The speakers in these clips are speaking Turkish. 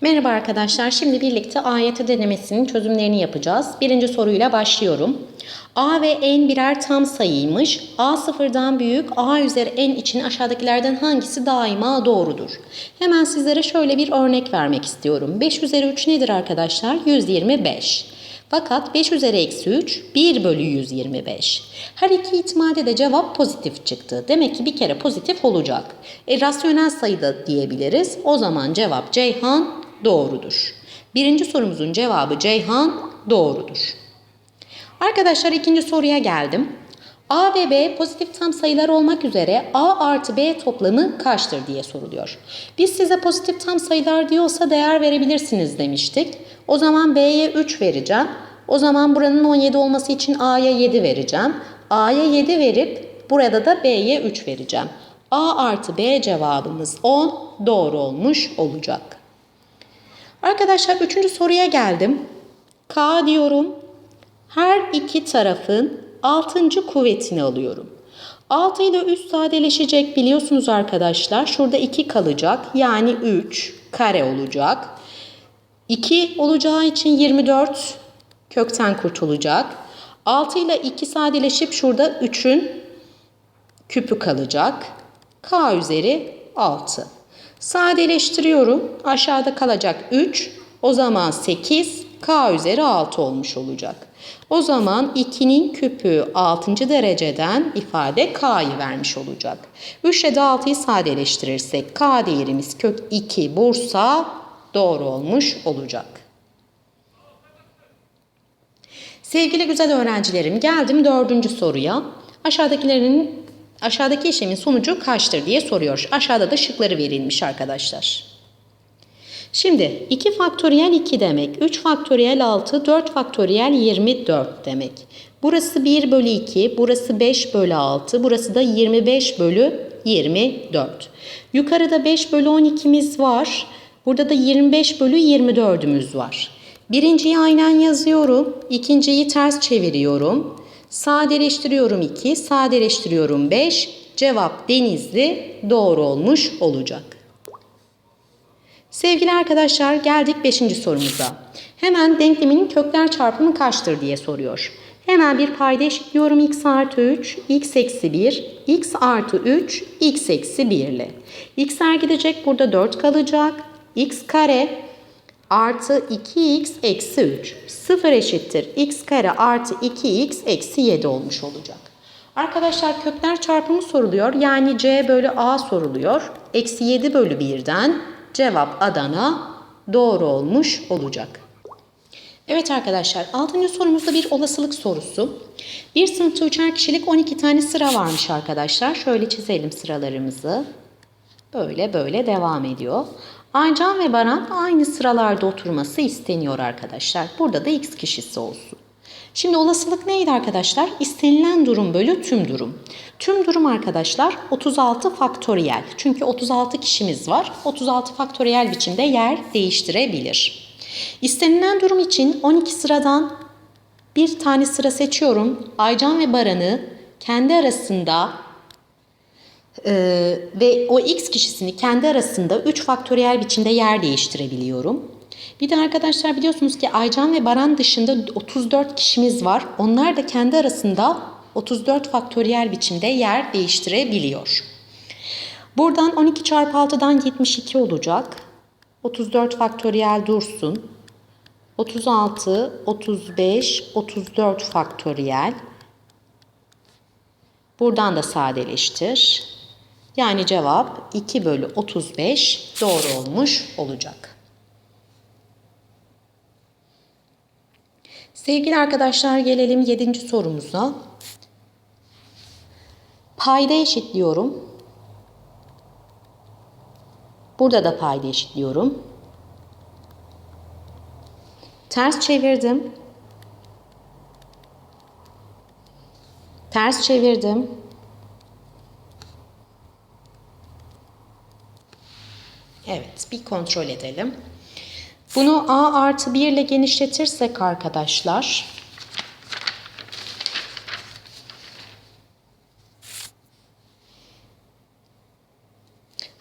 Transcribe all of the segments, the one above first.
Merhaba arkadaşlar. Şimdi birlikte AYT denemesinin çözümlerini yapacağız. Birinci soruyla başlıyorum. A ve n birer tam sayıymış. A sıfırdan büyük, A üzeri n için aşağıdakilerden hangisi daima doğrudur? Hemen sizlere şöyle bir örnek vermek istiyorum. 5 üzeri 3 nedir arkadaşlar? 125. Fakat 5 üzeri eksi 3 1 bölü 125. Her iki ihtimalde de cevap pozitif çıktı. Demek ki bir kere pozitif olacak. E, rasyonel sayıda diyebiliriz. O zaman cevap Ceyhan doğrudur. Birinci sorumuzun cevabı Ceyhan doğrudur. Arkadaşlar ikinci soruya geldim. A ve B pozitif tam sayılar olmak üzere A artı B toplamı kaçtır diye soruluyor. Biz size pozitif tam sayılar diyorsa değer verebilirsiniz demiştik. O zaman B'ye 3 vereceğim. O zaman buranın 17 olması için A'ya 7 vereceğim. A'ya 7 verip burada da B'ye 3 vereceğim. A artı B cevabımız 10 doğru olmuş olacak. Arkadaşlar üçüncü soruya geldim. K diyorum. Her iki tarafın altıncı kuvvetini alıyorum. 6 ile 3 sadeleşecek biliyorsunuz arkadaşlar. Şurada 2 kalacak. Yani 3 kare olacak. 2 olacağı için 24 kökten kurtulacak. 6 ile 2 sadeleşip şurada 3'ün küpü kalacak. K üzeri 6. Sadeleştiriyorum. Aşağıda kalacak 3. O zaman 8. K üzeri 6 olmuş olacak. O zaman 2'nin küpü 6. dereceden ifade K'yı vermiş olacak. 3 ile de 6'yı sadeleştirirsek K değerimiz kök 2 Bursa doğru olmuş olacak. Sevgili güzel öğrencilerim geldim dördüncü soruya. Aşağıdakilerin aşağıdaki işlemin sonucu kaçtır diye soruyor. Aşağıda da şıkları verilmiş arkadaşlar. Şimdi 2 faktöriyel 2 demek, 3 faktöriyel 6, 4 faktöriyel 24 demek. Burası 1 bölü 2, burası 5 bölü 6, burası da 25 bölü 24. Yukarıda 5 bölü 12'miz var. Burada da 25 bölü 24'ümüz var. Birinciyi aynen yazıyorum. ikinciyi ters çeviriyorum. Sadeleştiriyorum 2, sadeleştiriyorum 5. Cevap Denizli doğru olmuş olacak. Sevgili arkadaşlar geldik 5. sorumuza. Hemen denkleminin kökler çarpımı kaçtır diye soruyor. Hemen bir payda eşitliyorum x artı 3, x eksi 1, x artı 3, x eksi 1 ile. x'ler gidecek burada 4 kalacak. x kare artı 2x eksi 3. 0 eşittir x kare artı 2x eksi 7 olmuş olacak. Arkadaşlar kökler çarpımı soruluyor. Yani c bölü a soruluyor. Eksi 7 bölü 1'den cevap Adana doğru olmuş olacak. Evet arkadaşlar 6. sorumuzda bir olasılık sorusu. Bir sınıfta üçer kişilik 12 tane sıra varmış arkadaşlar. Şöyle çizelim sıralarımızı. Böyle böyle devam ediyor. Aycan ve Baran aynı sıralarda oturması isteniyor arkadaşlar. Burada da x kişisi olsun. Şimdi olasılık neydi arkadaşlar? İstenilen durum bölü tüm durum. Tüm durum arkadaşlar 36 faktöriyel. Çünkü 36 kişimiz var. 36 faktöriyel biçimde yer değiştirebilir. İstenilen durum için 12 sıradan bir tane sıra seçiyorum. Aycan ve Baran'ı kendi arasında ee, ve o x kişisini kendi arasında 3 faktöriyel biçimde yer değiştirebiliyorum. Bir de arkadaşlar biliyorsunuz ki Aycan ve Baran dışında 34 kişimiz var. Onlar da kendi arasında 34 faktöriyel biçimde yer değiştirebiliyor. Buradan 12 çarpı 6'dan 72 olacak. 34 faktöriyel dursun. 36, 35, 34 faktöriyel. Buradan da sadeleştir. Yani cevap 2 bölü 35 doğru olmuş olacak. Sevgili arkadaşlar gelelim 7. sorumuza. Payda eşitliyorum. Burada da payda eşitliyorum. Ters çevirdim. Ters çevirdim. Evet, bir kontrol edelim. Bunu a artı 1 ile genişletirsek arkadaşlar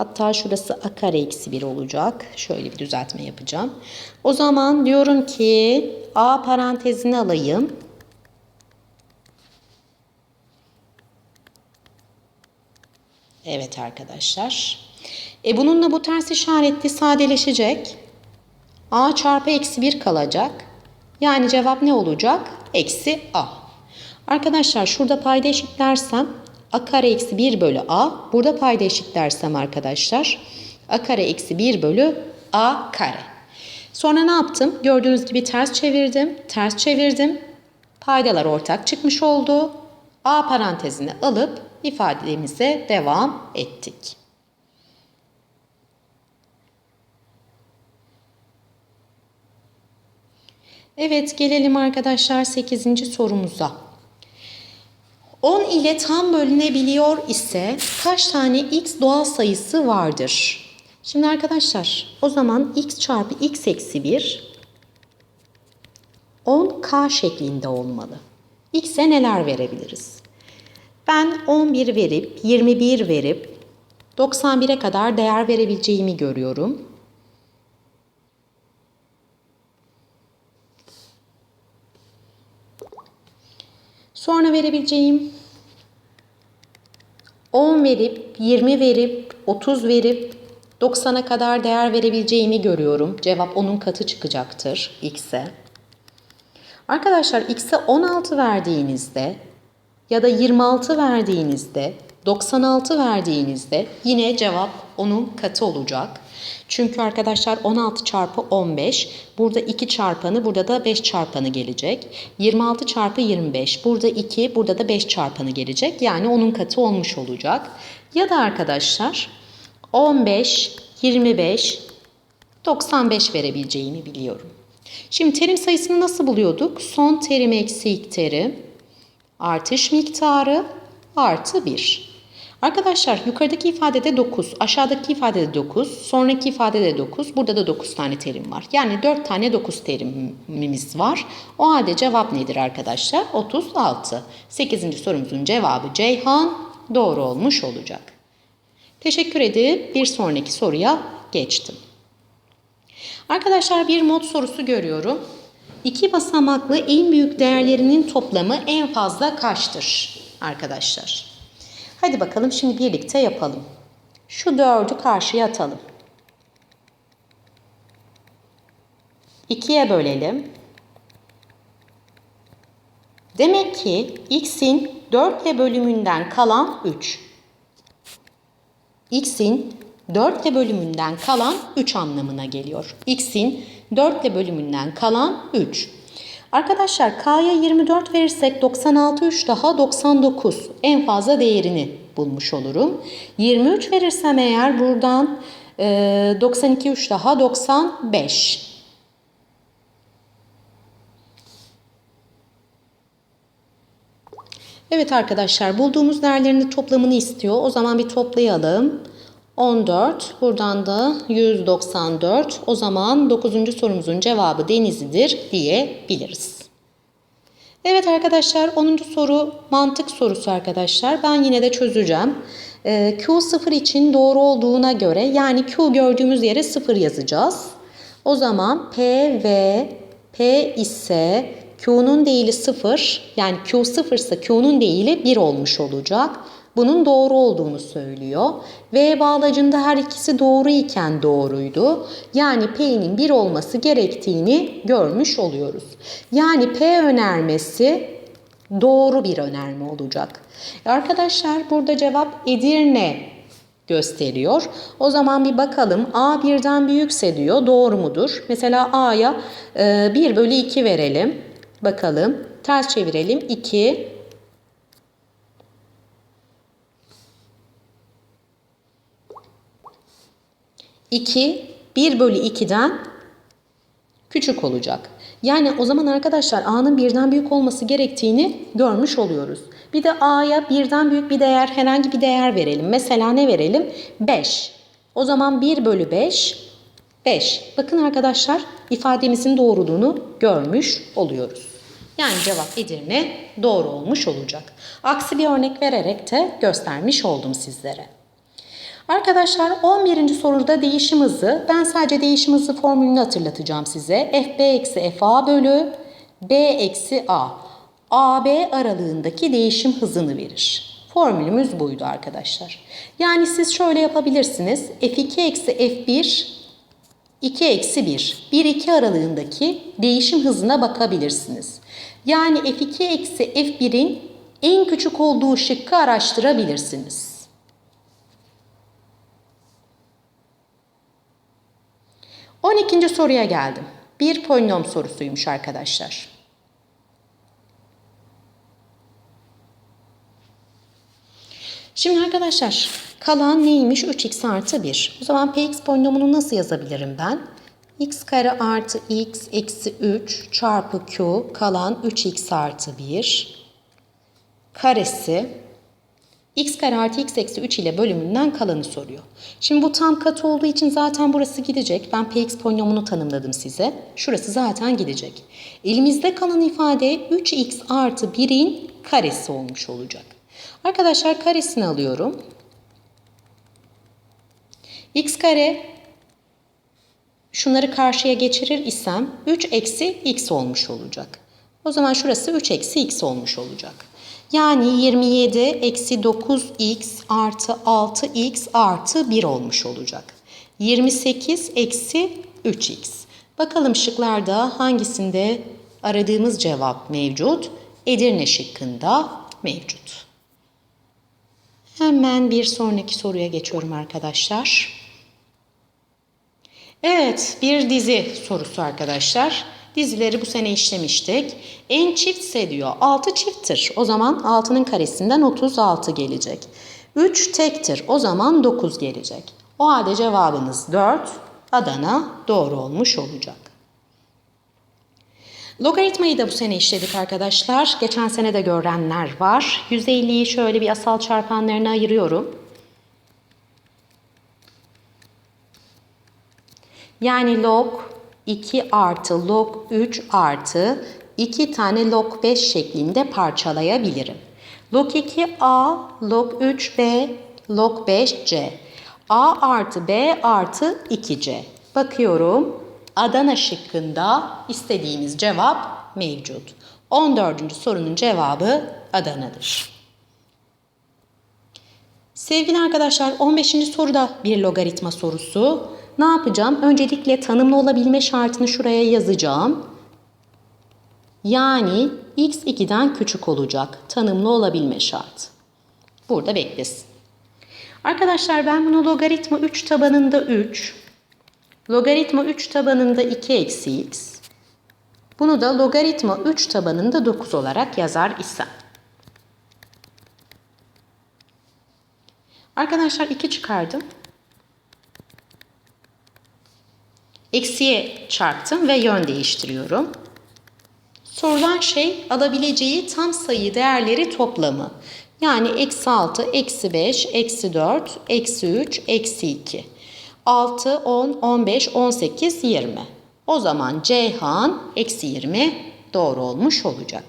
Hatta şurası a kare eksi 1 olacak. Şöyle bir düzeltme yapacağım. O zaman diyorum ki a parantezini alayım. Evet arkadaşlar. E bununla bu ters işaretli sadeleşecek. a çarpı eksi 1 kalacak. Yani cevap ne olacak? Eksi a. Arkadaşlar şurada payda eşitlersem a kare eksi 1 bölü a. Burada payda eşitlersem arkadaşlar a kare eksi 1 bölü a kare. Sonra ne yaptım? Gördüğünüz gibi ters çevirdim. Ters çevirdim. Paydalar ortak çıkmış oldu. A parantezini alıp ifademize devam ettik. Evet gelelim arkadaşlar 8. sorumuza. 10 ile tam bölünebiliyor ise kaç tane x doğal sayısı vardır? Şimdi arkadaşlar o zaman x çarpı x eksi 1 10k şeklinde olmalı. X'e neler verebiliriz? Ben 11 verip 21 verip 91'e kadar değer verebileceğimi görüyorum. Sonra verebileceğim 10 verip 20 verip 30 verip 90'a kadar değer verebileceğimi görüyorum. Cevap onun katı çıkacaktır x'e. Arkadaşlar x'e 16 verdiğinizde ya da 26 verdiğinizde 96 verdiğinizde yine cevap onun katı olacak. Çünkü arkadaşlar 16 çarpı 15 burada 2 çarpanı burada da 5 çarpanı gelecek. 26 çarpı 25 burada 2 burada da 5 çarpanı gelecek. Yani onun katı olmuş olacak. Ya da arkadaşlar 15, 25, 95 verebileceğimi biliyorum. Şimdi terim sayısını nasıl buluyorduk? Son terim eksi ilk terim artış miktarı artı 1. Arkadaşlar yukarıdaki ifadede 9, aşağıdaki ifadede 9, sonraki ifadede 9, burada da 9 tane terim var. Yani 4 tane 9 terimimiz var. O halde cevap nedir arkadaşlar? 36. 8. sorumuzun cevabı Ceyhan doğru olmuş olacak. Teşekkür edip bir sonraki soruya geçtim. Arkadaşlar bir mod sorusu görüyorum. İki basamaklı en büyük değerlerinin toplamı en fazla kaçtır arkadaşlar? Hadi bakalım şimdi birlikte yapalım. Şu dördü karşıya atalım. 2'ye bölelim. Demek ki x'in 4 ile bölümünden kalan 3. x'in 4 ile bölümünden kalan 3 anlamına geliyor. x'in 4 ile bölümünden kalan 3. Arkadaşlar K'ya 24 verirsek 96 3 daha 99 en fazla değerini bulmuş olurum. 23 verirsem eğer buradan e, 92 3 daha 95. Evet arkadaşlar bulduğumuz değerlerin toplamını istiyor. O zaman bir toplayalım. 14. Buradan da 194. O zaman 9. sorumuzun cevabı Denizli'dir diyebiliriz. Evet arkadaşlar 10. soru mantık sorusu arkadaşlar. Ben yine de çözeceğim. Ee, Q 0 için doğru olduğuna göre yani Q gördüğümüz yere 0 yazacağız. O zaman P ve P ise Q'nun değili 0 yani Q 0 ise Q'nun değili 1 olmuş olacak bunun doğru olduğunu söylüyor. V bağlacında her ikisi doğru iken doğruydu. Yani P'nin 1 olması gerektiğini görmüş oluyoruz. Yani P önermesi doğru bir önerme olacak. Arkadaşlar burada cevap Edirne gösteriyor. O zaman bir bakalım A birden büyükse diyor doğru mudur? Mesela A'ya 1 bölü 2 verelim. Bakalım ters çevirelim 2 2 1 bölü 2'den küçük olacak. Yani o zaman arkadaşlar A'nın birden büyük olması gerektiğini görmüş oluyoruz. Bir de A'ya birden büyük bir değer, herhangi bir değer verelim. Mesela ne verelim? 5. O zaman 1 bölü 5, 5. Bakın arkadaşlar ifademizin doğruluğunu görmüş oluyoruz. Yani cevap Edirne doğru olmuş olacak. Aksi bir örnek vererek de göstermiş oldum sizlere. Arkadaşlar 11. soruda değişim hızı. Ben sadece değişim hızı formülünü hatırlatacağım size. FB eksi FA bölü B eksi A. AB aralığındaki değişim hızını verir. Formülümüz buydu arkadaşlar. Yani siz şöyle yapabilirsiniz. F2 eksi F1 2 eksi 1. 1-2 aralığındaki değişim hızına bakabilirsiniz. Yani F2 eksi F1'in en küçük olduğu şıkkı araştırabilirsiniz. On ikinci soruya geldim. Bir polinom sorusuymuş arkadaşlar. Şimdi arkadaşlar kalan neymiş? 3x artı 1. O zaman px polinomunu nasıl yazabilirim ben? x kare artı x eksi 3 çarpı q kalan 3x artı 1 karesi x kare artı x eksi 3 ile bölümünden kalanı soruyor. Şimdi bu tam katı olduğu için zaten burası gidecek. Ben px polinomunu tanımladım size. Şurası zaten gidecek. Elimizde kalan ifade 3x artı 1'in karesi olmuş olacak. Arkadaşlar karesini alıyorum. x kare şunları karşıya geçirir isem 3 eksi x olmuş olacak. O zaman şurası 3 eksi x olmuş olacak. Yani 27 eksi 9x artı 6x artı 1 olmuş olacak. 28 eksi 3x. Bakalım şıklarda hangisinde aradığımız cevap mevcut? Edirne şıkkında mevcut. Hemen bir sonraki soruya geçiyorum arkadaşlar. Evet, bir dizi sorusu arkadaşlar. Dizileri bu sene işlemiştik. En çiftse diyor 6 çifttir. O zaman 6'nın karesinden 36 gelecek. 3 tektir. O zaman 9 gelecek. O halde cevabımız 4. Adana doğru olmuş olacak. Logaritmayı da bu sene işledik arkadaşlar. Geçen sene de görenler var. 150'yi şöyle bir asal çarpanlarına ayırıyorum. Yani log 2 artı log 3 artı 2 tane log 5 şeklinde parçalayabilirim. Log 2 A, log 3 B, log 5 C. A artı B artı 2C. Bakıyorum. Adana şıkkında istediğimiz cevap mevcut. 14. sorunun cevabı Adana'dır. Sevgili arkadaşlar 15. soruda bir logaritma sorusu. Ne yapacağım? Öncelikle tanımlı olabilme şartını şuraya yazacağım. Yani x 2'den küçük olacak. Tanımlı olabilme şartı. Burada beklesin. Arkadaşlar ben bunu logaritma 3 tabanında 3, logaritma 3 tabanında 2 eksi x, bunu da logaritma 3 tabanında 9 olarak yazar isem. Arkadaşlar 2 çıkardım. Eksiye çarptım ve yön değiştiriyorum. Sorulan şey alabileceği tam sayı değerleri toplamı. Yani eksi 6, eksi 5, eksi 4, eksi 3, eksi 2. 6, 10, 15, 18, 20. O zaman Ceyhan eksi 20 doğru olmuş olacak.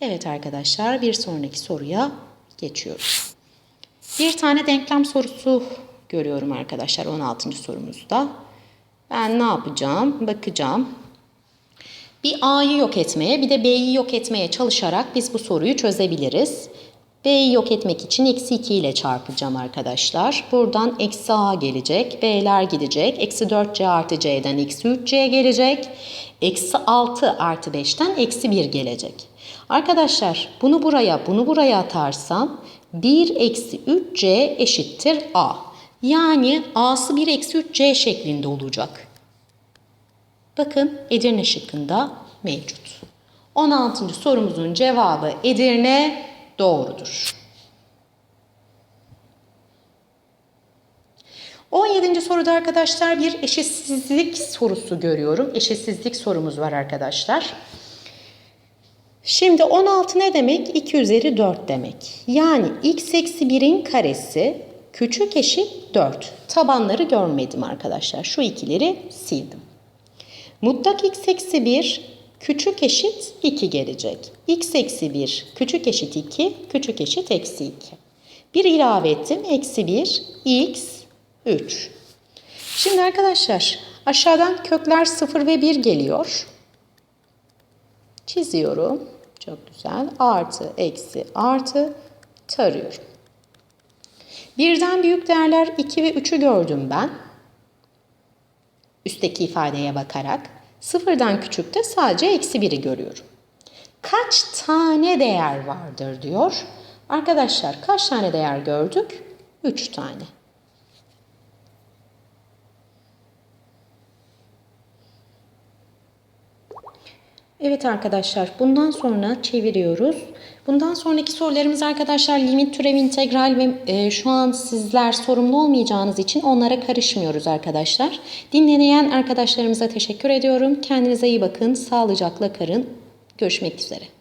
Evet arkadaşlar bir sonraki soruya geçiyoruz. Bir tane denklem sorusu görüyorum arkadaşlar 16. sorumuzda. Ben ne yapacağım? Bakacağım. Bir A'yı yok etmeye bir de B'yi yok etmeye çalışarak biz bu soruyu çözebiliriz. B'yi yok etmek için eksi 2 ile çarpacağım arkadaşlar. Buradan eksi A gelecek. B'ler gidecek. Eksi 4C artı C'den eksi 3C gelecek. Eksi 6 artı 5'ten eksi 1 gelecek. Arkadaşlar bunu buraya bunu buraya atarsam 1 eksi 3C eşittir A. Yani A'sı 1 eksi 3C şeklinde olacak. Bakın Edirne şıkkında mevcut. 16. sorumuzun cevabı Edirne doğrudur. 17. soruda arkadaşlar bir eşitsizlik sorusu görüyorum. Eşitsizlik sorumuz var arkadaşlar. Şimdi 16 ne demek? 2 üzeri 4 demek. Yani x eksi 1'in karesi küçük eşit 4. Tabanları görmedim arkadaşlar. Şu ikileri sildim. Mutlak x eksi 1 küçük eşit 2 gelecek. x eksi 1 küçük eşit 2, küçük eşit eksi 2. 1 ilave ettim. Eksi 1 x 3. Şimdi arkadaşlar aşağıdan kökler 0 ve 1 geliyor. Çiziyorum. Çok güzel. Artı, eksi, artı tarıyorum. Birden büyük değerler 2 ve 3'ü gördüm ben. Üstteki ifadeye bakarak. Sıfırdan küçükte sadece eksi 1'i görüyorum. Kaç tane değer vardır diyor. Arkadaşlar kaç tane değer gördük? 3 tane. Evet arkadaşlar bundan sonra çeviriyoruz. Bundan sonraki sorularımız arkadaşlar limit türev integral ve e, şu an sizler sorumlu olmayacağınız için onlara karışmıyoruz arkadaşlar. Dinleyen arkadaşlarımıza teşekkür ediyorum. Kendinize iyi bakın. Sağlıcakla kalın. Görüşmek üzere.